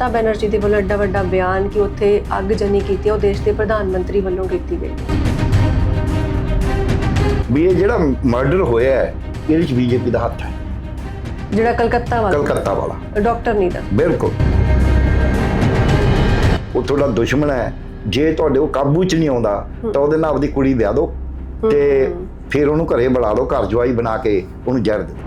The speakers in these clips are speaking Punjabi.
ਮਮਤਾ ਬੈਨਰਜੀ ਦੇ ਵੱਲੋਂ ਐਡਾ ਵੱਡਾ ਬਿਆਨ ਕਿ ਉੱਥੇ ਅੱਗ ਜਨੀ ਕੀਤੀ ਉਹ ਦੇਸ਼ ਦੇ ਪ੍ਰਧਾਨ ਮੰਤਰੀ ਵੱਲੋਂ ਕੀਤੀ ਗਈ। ਵੀ ਇਹ ਜਿਹੜਾ ਮਰਡਰ ਹੋਇਆ ਹੈ ਇਹਦੇ ਵਿੱਚ ਬੀਜੇਪੀ ਦਾ ਹੱਥ ਹੈ। ਜਿਹੜਾ ਕਲਕੱਤਾ ਵਾਲਾ। ਕਲਕੱਤਾ ਵਾਲਾ। ਡਾਕਟਰ ਨਹੀਂ ਦਾ ਬਿਲਕੁਲ। ਉਹ ਤੁਹਾਡਾ ਦੁਸ਼ਮਣ ਹੈ। ਜੇ ਤੁਹਾਡੇ ਉਹ ਕਾਬੂ 'ਚ ਨਹੀਂ ਆਉਂਦਾ ਤਾਂ ਉਹਦੇ ਨਾਲ ਆਪਦੀ ਕੁੜੀ ਵਿਆਹ ਦਿਓ ਤੇ ਫਿਰ ਉਹਨੂੰ ਘਰੇ ਬੁਲਾ ਲਓ ਘਰ ਜਵਾਈ ਬਣਾ ਕੇ ਉਹਨੂੰ ਜ਼ਹਿਰ ਦਿਓ।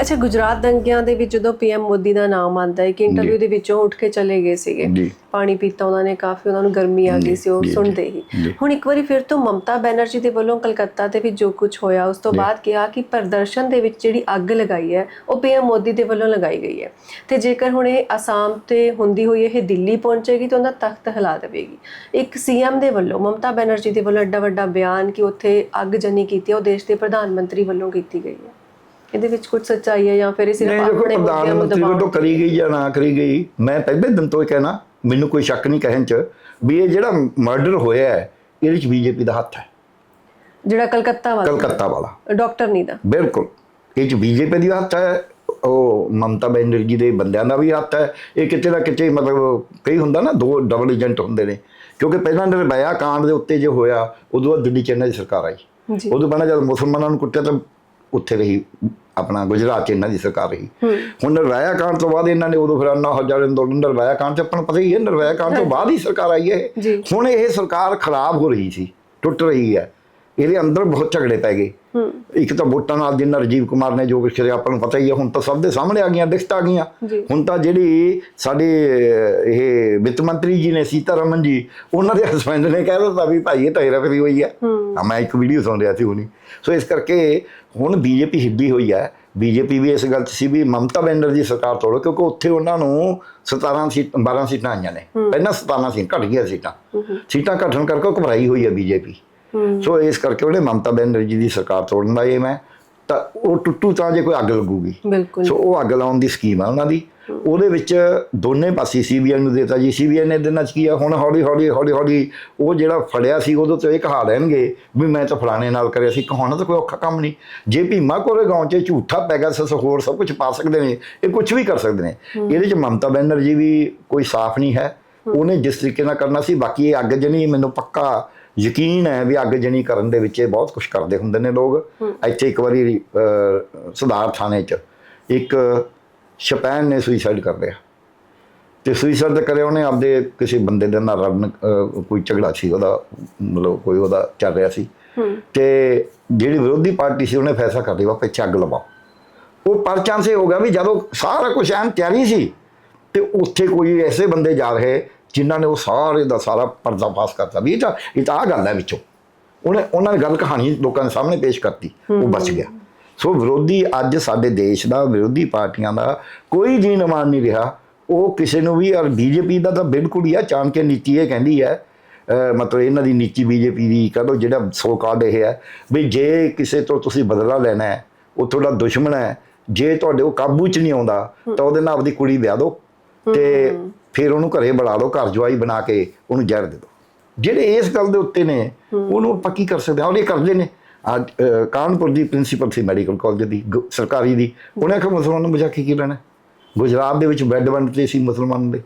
ਅੱਛਾ ਗੁਜਰਾਤ ਦੰਗਿਆਂ ਦੇ ਵਿੱਚ ਜਦੋਂ ਪੀਐਮ ਮੋਦੀ ਦਾ ਨਾਮ ਆਉਂਦਾ ਹੈ ਕਿ ਇੰਟਰਵਿਊ ਦੇ ਵਿੱਚੋਂ ਉੱਠ ਕੇ ਚਲੇ ਗਏ ਸੀਗੇ। ਪਾਣੀ ਪੀਤਾ ਉਹਨਾਂ ਨੇ ਕਾਫੀ ਉਹਨਾਂ ਨੂੰ ਗਰਮੀ ਆ ਗਈ ਸੀ ਉਹ ਸੁਣਦੇ ਹੀ। ਹੁਣ ਇੱਕ ਵਾਰੀ ਫਿਰ ਤੋਂ ਮਮਤਾ ਬੈਨਰਜੀ ਦੇ ਵੱਲੋਂ ਕਲਕੱਤਾ ਦੇ ਵਿੱਚ ਜੋ ਕੁਝ ਹੋਇਆ ਉਸ ਤੋਂ ਬਾਅਦ ਕਿਹਾ ਕਿ ਪ੍ਰਦਰਸ਼ਨ ਦੇ ਵਿੱਚ ਜਿਹੜੀ ਅੱਗ ਲਗਾਈ ਹੈ ਉਹ ਪੀਐਮ ਮੋਦੀ ਦੇ ਵੱਲੋਂ ਲਗਾਈ ਗਈ ਹੈ। ਤੇ ਜੇਕਰ ਹੁਣ ਇਹ ਅਸਾਮ ਤੇ ਹੁੰਦੀ ਹੋਈ ਇਹ ਦਿੱਲੀ ਪਹੁੰਚੇਗੀ ਤਾਂ ਉਹਦਾ ਤਖਤ ਹਿਲਾ ਦੇਵੇਗੀ। ਇੱਕ ਸੀਐਮ ਦੇ ਵੱਲੋਂ ਮਮਤਾ ਬੈਨਰਜੀ ਦੇ ਵੱਲੋਂ ਐਡਾ ਵੱਡਾ ਬਿਆਨ ਕਿ ਉੱਥੇ ਅੱਗ ਜਨੀ ਕੀਤੀ ਉਹ ਦੇਸ਼ ਦੇ ਪ੍ਰਧਾਨ ਮੰਤਰੀ ਵੱਲੋਂ ਕੀਤੀ ਗਈ ਹੈ। ਇਹਦੇ ਵਿੱਚ ਕੁਝ ਸੱਚਾਈ ਹੈ ਜਾਂ ਫਿਰ ਇਹ ਸਿਰਫ ਆਪਣੇ ਪ੍ਰਧਾਨ ਮੰਤਰੀ ਵੱਲੋਂ ਕਰੀ ਗਈ ਜਾਂ ਨਾ ਕਰੀ ਗਈ ਮੈਂ ਪਹਿਲੇ ਦਿਨ ਤੋਂ ਹੀ ਕਹਿਣਾ ਮੈਨੂੰ ਕੋਈ ਸ਼ੱਕ ਨਹੀਂ ਕਹਿਣ 'ਚ ਵੀ ਇਹ ਜਿਹੜਾ ਮਰਡਰ ਹੋਇਆ ਹੈ ਇਹਦੇ ਵਿੱਚ ਬੀਜੇਪੀ ਦਾ ਹੱਥ ਹੈ। ਜਿਹੜਾ ਕਲਕੱਤਾ ਵਾਲਾ। ਕਲਕੱਤਾ ਵਾਲਾ। ਡਾਕਟਰ ਨਹੀਂ ਦਾ। ਬਿਲਕੁਲ। ਇਹ ਚ ਬੀਜੇਪੀ ਦੀ ਹੱਥ ਹੈ ਉਹ ਮਮਤਾ ਬੈਨਰਜੀ ਦੇ ਬੰਦਿਆਂ ਦਾ ਵੀ ਹੱਥ ਹੈ। ਇਹ ਕਿਤੇ ਨਾ ਕਿਤੇ ਮਤਲਬ ਕਈ ਹੁੰਦਾ ਨਾ ਦੋ ਡਬਲ ਏਜੰਟ ਹੁੰਦੇ ਨੇ। ਕਿਉਂਕਿ ਪਹਿਲਾਂ ਨਿਰਭਇਆ ਕਾਂਡ ਦੇ ਉੱਤੇ ਜੇ ਹੋਇਆ ਉਦੋਂ ਬਾਅਦ ਦਿੱਲੀ ਚ ਇਹਨਾਂ ਦੀ ਸਰਕਾਰ ਆਈ। ਉਦੋਂ ਪਹਿਲਾਂ ਜਦ ਮੁਸਲਮਾਨਾਂ ਨੂੰ ਕੁੱਟਿਆ ਤਾਂ ਉੱਥੇ ਰਹੀ ਆਪਣਾ ਗੁਜਰਾਤ ਚ ਇਹਨਾਂ ਦੀ ਸਰਕਾਰ ਰਹੀ। ਹੁਣ ਨਿਰਭਇਆ ਕਾਂਡ ਤੋਂ ਬਾਅਦ ਇਹਨਾਂ ਨੇ ਉਦੋਂ ਫਿਰ ਅੰਨਾ ਹਜ਼ਾਰ ਅੰਦੋਲਨ ਨਿਰਭਇਆ ਕਾਂਡ ਚ ਆਪਾਂ ਨੂੰ ਪਤਾ ਹੀ ਹੈ ਨਿਰਭਇਆ ਕਾਂਡ ਤੋਂ ਬਾਅਦ ਹੀ ਸਰਕਾਰ ਆਈ ਹੈ। ਹੁਣ ਇਹ ਸਰਕਾਰ ਖਰਾਬ ਹੋ ਰਹੀ ਸੀ ਟੁੱਟ ਰਹੀ ਹੈ। ਇਹਦੇ ਅੰਦਰ ਬਹੁਤ ਝਗੜੇ ਪੈ ਗਏ। ਇੱਕ ਤਾਂ ਵੋਟਾਂ ਨਾਲ ਜਿੰਨਾ ਰਾਜੀਵ ਕੁਮਾਰ ਨੇ ਜੋ ਕੁਛ ਕਰਿਆ ਆਪਾਂ ਨੂੰ ਪਤਾ ਹੀ ਹੈ ਹੁਣ ਤਾਂ ਸਭ ਦੇ ਸਾਹਮਣੇ ਆ ਗਈਆਂ ਦਿਖਤ ਆ ਗਈਆਂ। ਹੁਣ ਤਾਂ ਜਿਹੜੀ ਸਾਡੇ ਇਹ ਵਿੱਤ ਮੰਤਰੀ ਜੀ ਨੇ ਸੀਤਾਰਮਨ ਜੀ ਉਹਨਾਂ ਦੇ ਹਸਬੰਡ ਨੇ ਕਹਿ ਦਿੱਤਾ ਵੀ ਭਾਈ ਇਹ ਤਾਂ ਹੇਰਾਫੇਰੀ ਹੋਈ ਹੈ। ਮੈਂ ਇੱਕ ਵੀਡੀਓ ਸੁਣ ਰਿਹਾ ਸੀ ਹੁਣੀ। ਸੋ ਇਸ ਕਰਕੇ ਹੁਣ ਬੀਜੇਪੀ ਹਿੱਲੀ ਹੋਈ ਹੈ। ਬੀਜੇਪੀ ਵੀ ਇਸ ਗੱਲ 'ਚ ਸੀ ਵੀ ਮਮਤਾ ਬੈਨਰਜੀ ਸਰਕਾਰ ਤੋੜੋ ਕਿਉਂਕਿ ਉੱਥੇ ਉਹਨਾਂ ਨੂੰ 17 ਸੀਟ 12 ਸੀਟਾਂ ਆਈਆਂ ਨੇ। ਪਹਿਲਾਂ 17 ਸੀ ਘਟ ਗਈਆਂ ਸੀਟਾਂ। ਸੀਟਾਂ ਘਟਣ ਕਰਕੇ ਘਬਰਾਈ ਹੋਈ ਹੈ ਬੀਜੇਪੀ। ਸੋ ਇਸ ਕਰਕੇ ਉਹਨੇ ਮਮਤਾ ਬੈਨਰਜੀ ਦੀ ਸਰਕਾਰ ਤੋੜਨ ਦਾ ਇਹ ਮੈਂ ਤਾਂ ਉਹ ਟੁੱਟੂ ਤਾਂ ਜੇ ਕੋਈ ਅੱਗ ਲੱਗੂਗੀ। ਸੋ ਉਹ ਅੱਗ ਲਾਉਣ ਦੀ ਸਕੀਮ ਆ ਉਹਨਾਂ ਦੀ। ਉਹਦੇ ਵਿੱਚ ਦੋਨੇ ਪਾਸੇ ਸੀਬੀਆਈ ਨੂੰ ਦੇਤਾ ਜੀ। ਸੀਬੀਆਈ ਨੇ ਦਿਨਾਂ ਚ ਕੀ ਆ? ਹੁਣ ਹੌਲੀ ਹੌਲੀ ਹੌਲੀ ਹੌਲੀ ਉਹ ਜਿਹੜਾ ਫੜਿਆ ਸੀ ਉਦੋਂ ਤੋਂ ਇਹ ਕਹਾ ਲੈਣਗੇ ਵੀ ਮੈਂ ਤਾਂ ਫਲਾਣੇ ਨਾਲ ਕਰਿਆ ਸੀ। ਕਹਾਉਣਾ ਤਾਂ ਕੋਈ ਔਖਾ ਕੰਮ ਨਹੀਂ। ਜੇ ਭੀਮਾ ਕੋਰੇ ਗਾਉਂ 'ਚ ਝੂਠਾ ਪੈਗਾਸਸ ਹੋਰ ਸਭ ਕੁਝ ਪਾ ਸਕਦੇ ਨੇ ਇਹ ਕੁਝ ਵੀ ਕਰ ਸਕਦੇ ਨੇ। ਇਹਦੇ 'ਚ ਮਮਤਾ ਬੈਨਰਜੀ ਵੀ ਕੋਈ ਸਾਫ਼ ਨਹੀਂ ਹੈ। ਉਹਨੇ ਜਿਸ ਤਰੀਕੇ ਨਾਲ ਕਰਨਾ ਸੀ ਬਾਕੀ ਇਹ ਅੱਗ ਜਣੀ ਮੈਨੂੰ ਪੱਕਾ ਯਕੀਨ ਹੈ ਵੀ ਅੱਗ ਜਣੀ ਕਰਨ ਦੇ ਵਿੱਚ ਇਹ ਬਹੁਤ ਕੁਝ ਕਰਦੇ ਹੁੰਦੇ ਨੇ ਲੋਕ। ਇੱਥੇ ਇੱਕ ਵਾਰੀ ਸੁਧਾਰ ਥਾਣੇ 'ਚ ਇੱਕ ਸ਼ਪੈਨ ਨੇ ਸੁਈਸਾਈਡ ਕਰ ਲਿਆ। ਤੇ ਸੁਈਸਾਈਡ ਕਰੇ ਉਹਨੇ ਆਪਦੇ ਕਿਸੇ ਬੰਦੇ ਦੇ ਨਾਲ ਰਣ ਅਹ, ਕੋਈ ਝਗੜਾ ਸੀ ਉਹਦਾ ਮਤਲਬ ਕੋਈ ਉਹਦਾ ਚੱਲ ਰਿਹਾ ਸੀ। ਤੇ ਜਿਹੜੀ ਵਿਰੋਧੀ ਪਾਰਟੀ ਸੀ ਉਹਨੇ ਫੈਸਲਾ ਕਰ ਲਿਆ ਪਿੱਛੇ ਅੱਗ ਲਵਾਓ। ਉਹ ਪਰ ਚਾਂਸ ਇਹ ਹੋ ਗਿਆ ਵੀ ਜਦੋਂ ਸਾਰਾ ਕੁਝ ਐਨ ਤਿਆਰੀ ਸੀ ਤੇ ਉੱਥੇ ਕੋਈ ਐਸੇ ਬੰਦੇ ਜਾ ਰਹੇ ਜਿਨ੍ਹਾਂ ਨੇ ਉਹ ਸਾਰੇ ਦਾ ਸਾਰਾ ਪਰਦਾ ਪਾਸ ਕਰਤਾ। ਵੀ ਇਹ ਤਾਂ ਇਹ ਤਾਂ ਆ ਗੱਲ ਹੈ ਵਿੱਚੋਂ। ਉਹਨੇ ਉਹਨਾਂ ਨੇ ਗੱਲ ਕਹਾਣੀ ਲੋਕਾਂ ਦੇ ਸਾਹਮਣੇ ਪੇਸ਼ ਕਰਤੀ। ਉਹ ਬਚ ਗਿਆ। ਸੋ ਵਿਰੋਧੀ ਅੱਜ ਸਾਡੇ ਦੇਸ਼ ਦਾ ਵਿਰੋਧੀ ਪਾਰਟੀਆਂ ਦਾ ਕੋਈ ਜੀਨਮਾਨ ਨਹੀਂ ਰਿਹਾ। ਉਹ ਕਿਸੇ ਨੂੰ ਵੀ ਔਰ ਬੀਜੇਪੀ ਦਾ ਤਾਂ ਬਿਲਕੁਲ ਹੀ ਆ। ਚਾਣਕੇ ਨੀਤੀ ਇਹ ਕਹਿੰਦੀ ਹੈ ਮਤਲਬ ਇਹਨਾਂ ਦੀ ਨੀਤੀ ਬੀਜੇਪੀ ਦੀ ਕਹੋ ਜਿਹੜਾ ਸੋ ਕਾਰਡ ਇਹ ਹੈ ਵੀ ਜੇ ਕਿਸੇ ਤੋਂ ਤੁਸੀਂ ਬਦਲਾ ਲੈਣਾ ਹੈ ਉਹ ਤੁਹਾਡਾ ਦੁਸ਼ਮਣ ਹੈ। ਜੇ ਤੁਹਾਡੇ ਉਹ ਕਾਬੂ 'ਚ ਨਹੀਂ ਆਉਂਦਾ ਤਾਂ ਉਹਦੇ ਨਾਲ ਆਪਦੀ ਕੁੜੀ ਵਿਆਹ ਦਿਓ। ਤੇ ਫਿਰ ਉਹਨੂੰ ਘਰੇ ਬੁਲਾ ਲਓ ਘਰ ਜਵਾਈ ਬਣਾ ਕੇ ਉਹਨੂੰ ਜ਼ਹਿਰ ਦੇ ਦਿਓ। ਜਿਹੜੇ ਇਸ ਗੱਲ ਦੇ ਉੱਤੇ ਨੇ ਉਹਨੂੰ ਆਪਾਂ ਕੀ ਕਰ ਸਕਦੇ ਹਾਂ? ਔਰ ਇਹ ਕਰਦੇ ਨੇ। ਅੱਜ ਕਾਨਪੁਰ ਦੀ ਪ੍ਰਿੰਸੀਪਲ ਸੀ ਮੈਡੀਕਲ ਕਾਲਜ ਦੀ ਸਰਕਾਰੀ ਦੀ। ਉਹਨੇ ਆਖਿਆ ਮੁਸਲਮਾਨਾਂ ਨੂੰ ਬਚਾ ਕੇ ਕੀ ਲੈਣਾ? ਗੁਜਰਾਤ ਦੇ ਵਿੱਚ ਬੈੱਡ ਵੰਡਦੇ ਸੀ ਮੁਸਲਮਾਨ ਦੇ।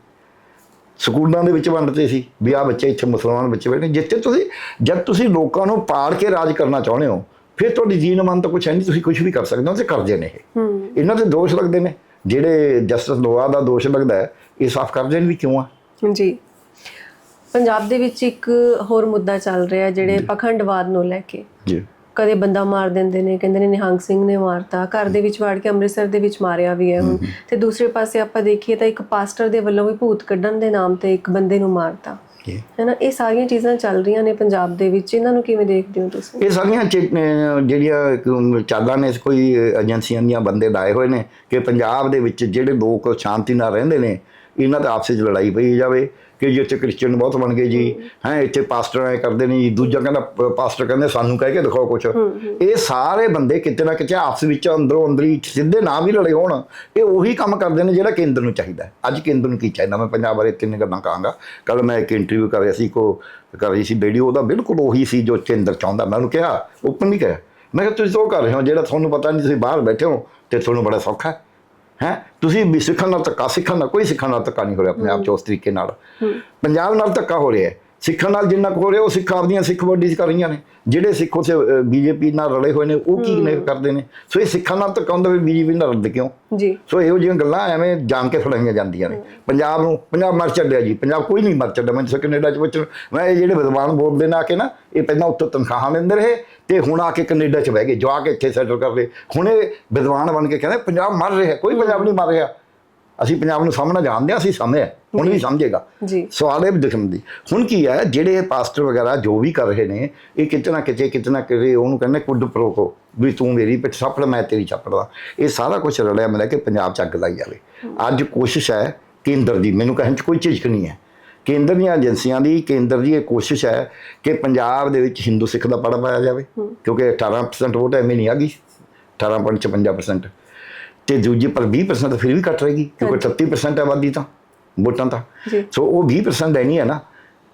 ਸਕੂਲਾਂ ਦੇ ਵਿੱਚ ਵੰਡਦੇ ਸੀ ਵੀ ਆ ਬੱਚੇ ਇੱਥੇ ਮੁਸਲਮਾਨ ਬੱਚੇ ਬੈਠੇ ਜਿੱਥੇ ਤੁਸੀਂ ਜਦ ਤੁਸੀਂ ਲੋਕਾਂ ਨੂੰ ਪਾੜ ਕੇ ਰਾਜ ਕਰਨਾ ਚਾਹੁੰਦੇ ਹੋ ਫਿਰ ਤੁਹਾਡੀ ਜੀਨ ਮਨ ਤਾਂ ਕੁਛ ਹੈ ਨਹੀਂ ਤੁਸੀਂ ਕੁਝ ਵੀ ਕਰ ਸਕਦੇ ਹੋ ਤੇ ਕਰਦੇ ਨੇ ਇਹ। ਇਹਨਾਂ ਤੇ ਦੋਸ਼ ਲੱਗਦੇ ਨੇ। ਜਿਹੜੇ ਜਸਟਿਸ ਲੋਆ ਦਾ ਦੋਸ਼ ਲੱਗਦਾ ਇਹ ਸਾਫ਼ ਕਰਦੇ ਨੇ ਵੀ ਕਿਉਂ ਆ? ਜੀ। ਪੰਜਾਬ ਦੇ ਵਿੱਚ ਇੱਕ ਹੋਰ ਮੁੱਦਾ ਚੱਲ ਰਿਹਾ ਜਿਹੜੇ ਪਖੰਡਵਾਦ ਨੂੰ ਲੈ ਕੇ। ਜੀ। ਕਦੇ ਬੰਦਾ ਮਾਰ ਦਿੰਦੇ ਨੇ ਕਹਿੰਦੇ ਨੇ ਨਿਹੰਗ ਸਿੰਘ ਨੇ ਮਾਰਤਾ ਘਰ ਦੇ ਵਿੱਚ ਵੜ ਕੇ ਅੰਮ੍ਰਿਤਸਰ ਦੇ ਵਿੱਚ ਮਾਰਿਆ ਵੀ ਹੈ ਹੁਣ। ਤੇ ਦੂਸਰੇ ਪਾਸੇ ਆਪਾਂ ਦੇਖੀਏ ਤਾਂ ਇੱਕ ਪਾਸਟਰ ਦੇ ਵੱਲੋਂ ਵੀ ਭੂਤ ਕੱਢਣ ਦੇ ਨਾਮ ਤੇ ਇੱਕ ਬੰਦੇ ਨੂੰ ਮਾਰਤਾ। ਹੈਨਾ ਇਹ ਸਾਰੀਆਂ ਚੀਜ਼ਾਂ ਚੱਲ ਰਹੀਆਂ ਨੇ ਪੰਜਾਬ ਦੇ ਵਿੱਚ। ਇਹਨਾਂ ਨੂੰ ਕਿਵੇਂ ਦੇਖਦੇ ਹੋ ਤੁਸੀਂ? ਇਹ ਸਾਰੀਆਂ ਜਿਹੜੀਆਂ ਚਾਲਾਂ ਨੇ ਕੋਈ ਏਜੰਸੀਆਂ ਦੀਆਂ ਬੰਦੇ ਲਾਏ ਹੋਏ ਨੇ ਕਿ ਪੰਜਾਬ ਦੇ ਵਿੱਚ ਜਿਹੜੇ ਲੋਕ ਸ਼ਾਂਤੀ ਨਾਲ ਰਹਿੰਦੇ ਨੇ ਇਹਨਾਂ ਦਾ ਆਪਸ ਵਿੱਚ ਲੜਾਈ ਪਈ ਜਾਵੇ ਕਿ ਜੀ ਇੱਥੇ ਕ੍ਰਿਸਚੀਅਨ ਬਹੁਤ ਬਣ ਗਏ ਜੀ। ਹੈ। ਇੱਥੇ ਪਾਸਟਰ ਐ ਕਰਦੇ ਨੇ ਜੀ। ਦੂਜਾ ਕਹਿੰਦਾ ਪਾਸਟਰ ਕਹਿੰਦੇ ਸਾਨੂੰ ਕਹਿ ਕੇ ਦਿਖਾਓ ਕੁਛ। ਇਹ ਸਾਰੇ ਬੰਦੇ ਕਿਤੇ ਨਾ ਕਿਤੇ ਆਪਸ ਵਿੱਚ ਅੰਦਰੋਂ ਅੰਦਰੀ ਸਿੱਧੇ ਨਾ ਵੀ ਲੜੇ ਹੋਣ। ਇਹ ਉਹੀ ਕੰਮ ਕਰਦੇ ਨੇ ਜਿਹੜਾ ਕੇਂਦਰ ਨੂੰ ਚਾਹੀਦਾ। ਅੱਜ ਕੇਂਦਰ ਨੂੰ ਕੀ ਚਾਹੀਦਾ? ਮੈਂ ਪੰਜਾਬ ਬਾਰੇ ਤਿੰਨ ਗੱਲਾਂ ਕਹਾਂਗਾ। ਕੱਲ ਮੈਂ ਇੱਕ ਇੰਟਰਵਿਊ ਕਰ ਰਿਹਾ ਸੀ ਕੋ ਕਰ ਰਹੀ ਸੀ ਵੀਡੀਓ ਉਹਦਾ ਬਿਲਕੁਲ ਉਹੀ ਸੀ ਜੋ ਕੇਂਦਰ ਚਾਹੁੰਦਾ। ਮੈਂ ਉਹਨੂੰ ਕਿਹਾ ਓਪਨ ਨਹੀਂ ਕਿਹਾ ਮੈਂ ਕਿਹਾ ਤੁਸੀਂ ਉਹ ਕਰ ਰਹੇ ਹੋ ਜਿਹੜਾ ਤੁਹਾਨੂੰ ਪਤਾ ਨਹੀਂ ਤੁਸੀਂ ਬਾਹਰ ਬੈਠੇ ਹੋ ਤੇ ਤੁਹਾਨੂੰ ਬੜਾ ਸੌਖਾ ਹੈ। ਹੈ? ਤੁਸੀਂ ਵੀ ਸਿੱਖਣ ਨਾਲ ਧੱਕਾ ਸਿੱਖਣ ਨਾਲ ਕੋਈ ਸਿੱਖਣ ਨਾਲ ਧੱਕਾ ਨਹੀਂ ਹੋ ਰਿਹਾ ਆਪਣੇ ਆਪ ਚ ਉਸ ਤਰੀਕੇ ਨਾਲ। ਪੰਜਾਬ ਨਾਲ ਧੱਕਾ ਹੋ ਰਿਹਾ ਹੈ। ਸਿੱਖਣ ਨਾਲ ਜਿੰਨਾ ਕੁ ਹੋ ਰਿਹਾ ਉਹ ਸਿੱਖ ਆਪਦੀਆਂ ਸਿੱਖ ਬੋਡੀਜ਼ ਕਰ ਰਹੀਆਂ ਨੇ। ਜਿਹੜੇ ਸਿੱਖ ਉਸੇ ਬੀਜੇਪੀ ਨਾਲ ਰਲੇ ਹੋਏ ਨੇ ਉਹ ਕੀ ਨੇ ਕਰਦੇ ਨੇ। ਸੋ ਇਹ ਸਿੱਖਾਂ ਨਾਲ ਧੱਕਾ ਹੁੰਦਾ ਵੀ ਬੀਜੇਪੀ ਨਾਲ ਰੱਦ ਕਿਉਂ? ਜੀ। ਸੋ ਇਹੋ ਜਿਹੀਆਂ ਗੱਲਾਂ ਐਵੇਂ ਜਾਣ ਕੇ ਫਲਾਈਆਂ ਜਾਂਦੀਆਂ ਨੇ। ਪੰਜਾਬ ਨੂੰ ਪੰਜਾਬ ਮਰ ਚੱਲਿਆ ਜੀ। ਪੰਜਾਬ ਕੋਈ ਨਹੀਂ ਮਰ ਚੱਲਿਆ ਮੈਨੂੰ ਸੋ ਕੈਨੇਡਾ ਚ ਪੁੱਛਣ ਮੈਂ ਇਹ ਜਿਹੜੇ ਵਿਦਵਾਨ ਬੋਲਦੇ ਨੇ ਆ ਕੇ ਨਾ ਇਹ ਪਹਿਲਾਂ ਉੱਤੋਂ ਤਨਖਾਹਾਂ ਲੈਂਦੇ ਰਹੇ ਤੇ ਹੁਣ ਆ ਕੇ ਕੈਨੇਡਾ ਚ ਬਹਿ ਗਏ ਜੋ ਆ ਕੇ ਇੱਥੇ ਸੈਟਲ ਕਰ ਲਏ। ਹੁਣ ਇਹ ਵਿਦਵਾਨ ਬਣ ਕੇ ਕਹਿੰਦੇ ਪੰਜਾਬ ਮਰ ਰਿਹਾ ਕੋਈ ਪੰਜਾਬ ਨਹੀਂ ਮਰ ਰਿਹਾ। ਅਸੀਂ ਪੰਜਾਬ ਨੂੰ ਸਾਹਮਣਾ ਜਾਣਦੇ ਹਾਂ ਅਸੀਂ ਸਮਝਿਆ ਹੁਣ ਵੀ ਸਮਝੇਗਾ। ਜੀ। ਸਵਾਲ ਇਹ ਦਿਖਣ ਦੀ। ਹੁਣ ਕੀ ਹੈ ਜਿਹੜੇ ਪਾਸਟਰ ਵਗੈਰਾ ਜੋ ਵੀ ਕਰ ਰਹੇ ਨੇ ਇਹ ਕਿਤੇ ਨਾ ਕਿਤੇ ਕਿਤੇ ਨਾ ਕਿਤੇ ਉਹਨੂੰ ਕਹਿੰਦੇ ਕੁੱਡ ਪ੍ਰੋਕੋ ਵੀ ਤੂੰ ਮੇਰੀ ਪਿੱਠ ਸਾਪੜ ਮੈਂ ਤੇਰੀ ਛਾਪੜਦਾ ਇਹ ਸਾਰਾ ਕੁਝ ਰਲਿਆ ਮਿਲਿਆ ਕਿ ਪੰਜਾਬ ਚ ਅੱਗ ਲਾਈ ਜਾਵੇ। ਅੱਜ ਕੋਸ਼ਿਸ਼ ਹੈ ਕੇਂਦਰ ਦੀ ਮੈਨੂੰ ਕਹਿਣ ਚ ਕੋਈ ਝਿਜਕ ਨਹੀਂ ਹੈ। ਕੇਂਦਰ ਦੀਆਂ ਏਜੰਸੀਆਂ ਦੀ ਕੇਂਦਰ ਦੀ ਇਹ ਕੋਸ਼ਿਸ਼ ਹੈ ਕਿ ਪੰਜਾਬ ਦੇ ਵਿੱਚ ਹਿੰਦੂ ਸਿੱਖ ਦਾ ਪੜਾ ਪਾਇਆ ਜਾਵੇ। ਕਿਉਂਕਿ 18% ਵੋਟ ਐਵੇਂ ਨਹੀਂ ਆ ਗਈ। 18.56% ਤੇ ਦੂਜੀ ਪਰ 20% ਤਾਂ ਫਿਰ ਵੀ ਘਟ ਰਹੇਗੀ ਕਿਉਂਕਿ 38% ਆਬਾਦੀ ਤਾਂ ਵੋਟਾਂ ਤਾਂ। ਸੋ ਉਹ 20% ਹੈ ਨਹੀਂ ਹੈ ਨਾ।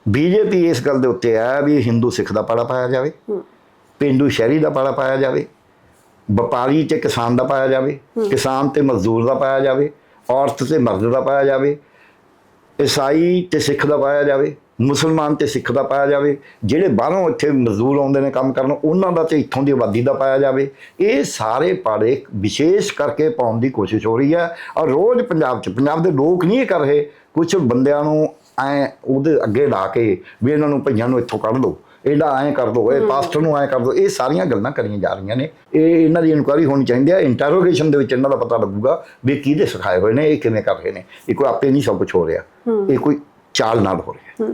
ਬੀਜੇਪੀ ਇਸ ਗੱਲ ਦੇ ਉੱਤੇ ਹੈ ਵੀ ਹਿੰਦੂ ਸਿੱਖ ਦਾ ਪਾੜਾ ਪਾਇਆ ਜਾਵੇ ਪਿੰਡੂ ਸ਼ਹਿਰੀ ਦਾ ਪਾੜਾ ਪਾਇਆ ਜਾਵੇ ਵਪਾਰੀ ਤੇ ਕਿਸਾਨ ਦਾ ਪਾਇਆ ਜਾਵੇ ਕਿਸਾਨ ਤੇ ਮਜ਼ਦੂਰ ਦਾ ਪਾਇਆ ਜਾਵੇ ਔਰਤ ਤੇ ਮਰਦ ਦਾ ਪਾਇਆ ਜਾਵੇ ਈਸਾਈ ਤੇ ਸਿੱਖ ਦਾ ਪਾਇਆ ਜਾਵੇ ਮੁਸਲਮਾਨ ਤੇ ਸਿੱਖ ਦਾ ਪਾਇਆ ਜਾਵੇ ਜਿਹੜੇ ਬਾਹਰੋਂ ਇੱਥੇ ਮਜ਼ਦੂਰ ਆਉਂਦੇ ਨੇ ਕੰਮ ਕਰਨ ਉਹਨਾਂ ਦਾ ਤੇ ਇੱਥੋਂ ਦੀ ਆਬਾਦੀ ਦਾ ਪਾਇਆ ਜਾਵੇ। ਇਹ ਸਾਰੇ ਪਾੜੇ ਵਿਸ਼ੇਸ਼ ਕਰਕੇ ਪਾਉਣ ਦੀ ਕੋਸ਼ਿਸ਼ ਹੋ ਰਹੀ ਹੈ। ਔਰ ਰੋਜ਼ ਪੰਜਾਬ 'ਚ ਪੰਜਾਬ ਦੇ ਲੋਕ ਨਹੀਂ ਇਹ ਕਰ ਰਹੇ। ਕੁਝ ਬੰਦਿਆਂ ਨੂੰ ਐ ਉਹਦੇ ਅੱਗੇ ਲਾ ਕੇ ਵੀ ਇਹਨਾਂ ਨੂੰ ਭਈਆਂ ਨੂੰ ਇੱਥੋਂ ਕੱਢ ਲਓ ਇਹਦਾ ਐਂ ਕਰ ਦੋ ਇਹ ਪਾਸਟਰ ਨੂੰ ਐਂ ਕਰ ਦੋ। ਇਹ ਸਾਰੀਆਂ ਗੱਲਾਂ ਕਰੀਆਂ ਜਾ ਰਹੀਆਂ ਨੇ। ਇਹ ਇਹਨਾਂ ਦੀ ਇਨਕੁਆਇਰੀ ਹੋਣੀ ਚਾਹੀਦੀ ਹੈ। ਇੰਟਰੋਗੇਸ਼ਨ ਦੇ ਵਿੱਚ ਇਹਨਾਂ ਦਾ ਪਤਾ ਲੱਗੂਗਾ ਵੀ ਕਿਹਦੇ ਸਿਖਾਏ ਹੋਏ ਨੇ ਇਹ ਕਿਵੇਂ ਕਰ ਰਹੇ ਨੇ। ਇਹ ਕੋਈ ਆਪੇ ਨਹੀਂ ਸਭ ਕੁਝ ਹੋ ਰਿਹਾ। ਇਹ ਕੋਈ ਚਾਲ ਨਾਲ ਹੋ ਰਿਹਾ।